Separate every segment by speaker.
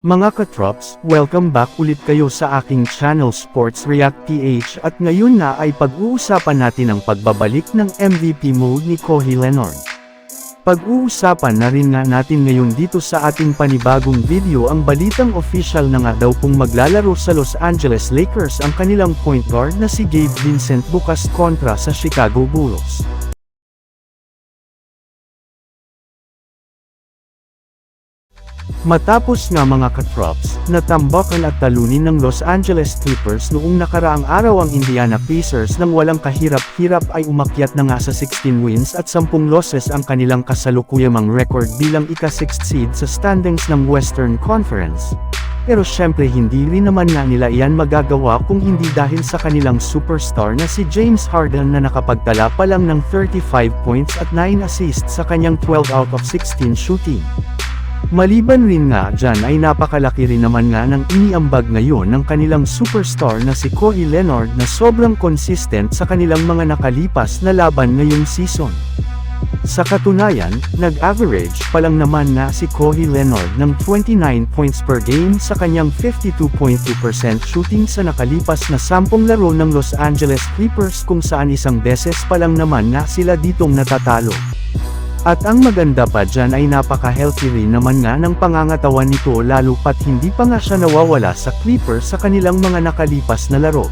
Speaker 1: Mga katrops, welcome back ulit kayo sa aking channel Sports React PH at ngayon na ay pag-uusapan natin ang pagbabalik ng MVP mode ni Kohi Leonard. Pag-uusapan na rin nga natin ngayon dito sa ating panibagong video ang balitang official na nga daw kung maglalaro sa Los Angeles Lakers ang kanilang point guard na si Gabe Vincent bukas kontra sa Chicago Bulls. Matapos nga mga katrops, natambakan at talunin ng Los Angeles Clippers noong nakaraang araw ang Indiana Pacers nang walang kahirap-hirap ay umakyat na nga sa 16 wins at 10 losses ang kanilang kasalukuyamang record bilang ika-6th seed sa standings ng Western Conference. Pero syempre hindi rin naman nga nila iyan magagawa kung hindi dahil sa kanilang superstar na si James Harden na nakapagtala pa lang ng 35 points at 9 assists sa kanyang 12 out of 16 shooting. Maliban rin nga dyan ay napakalaki rin naman nga ng iniambag ngayon ng kanilang superstar na si Kawhi Leonard na sobrang consistent sa kanilang mga nakalipas na laban ngayong season. Sa katunayan, nag-average pa lang naman nga si Kawhi Leonard ng 29 points per game sa kanyang 52.2% shooting sa nakalipas na 10 laro ng Los Angeles Clippers kung saan isang beses pa lang naman nga sila ditong natatalo. At ang maganda pa dyan ay napaka-healthy rin naman nga ng pangangatawan nito lalo pat hindi pa nga siya nawawala sa Clippers sa kanilang mga nakalipas na laro.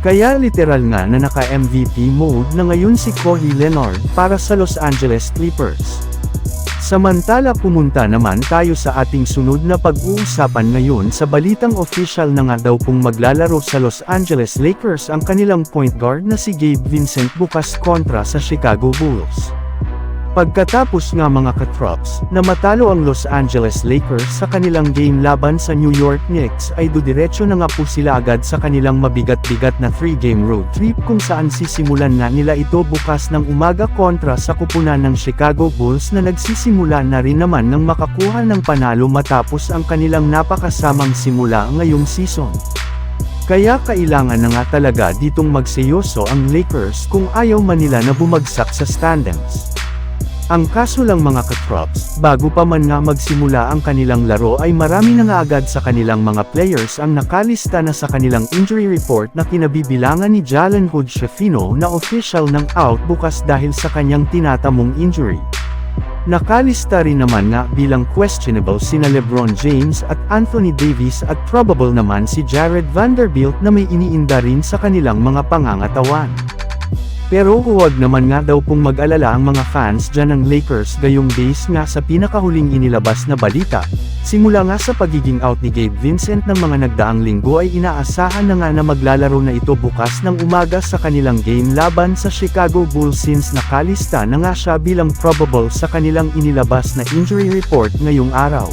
Speaker 1: Kaya literal nga na naka-MVP mode na ngayon si Kohi Leonard para sa Los Angeles Clippers. Samantala pumunta naman tayo sa ating sunod na pag-uusapan ngayon sa balitang official na nga daw kung maglalaro sa Los Angeles Lakers ang kanilang point guard na si Gabe Vincent bukas kontra sa Chicago Bulls. Pagkatapos nga mga katrops, na matalo ang Los Angeles Lakers sa kanilang game laban sa New York Knicks ay dudiretso na nga po sila agad sa kanilang mabigat-bigat na 3-game road trip kung saan sisimulan na nila ito bukas ng umaga kontra sa kupunan ng Chicago Bulls na nagsisimula na rin naman ng makakuha ng panalo matapos ang kanilang napakasamang simula ngayong season. Kaya kailangan na nga talaga ditong magseyoso ang Lakers kung ayaw man nila na bumagsak sa standings. Ang kaso lang mga katrops, bago pa man nga magsimula ang kanilang laro ay marami na nga agad sa kanilang mga players ang nakalista na sa kanilang injury report na kinabibilangan ni Jalen Hood Shafino na official ng out bukas dahil sa kanyang tinatamong injury. Nakalista rin naman nga bilang questionable sina Lebron James at Anthony Davis at probable naman si Jared Vanderbilt na may iniinda rin sa kanilang mga pangangatawan. Pero huwag naman nga daw pong mag-alala ang mga fans dyan ng Lakers gayong days nga sa pinakahuling inilabas na balita. Simula nga sa pagiging out ni Gabe Vincent ng mga nagdaang linggo ay inaasahan na nga na maglalaro na ito bukas ng umaga sa kanilang game laban sa Chicago Bulls since nakalista na nga siya bilang probable sa kanilang inilabas na injury report ngayong araw.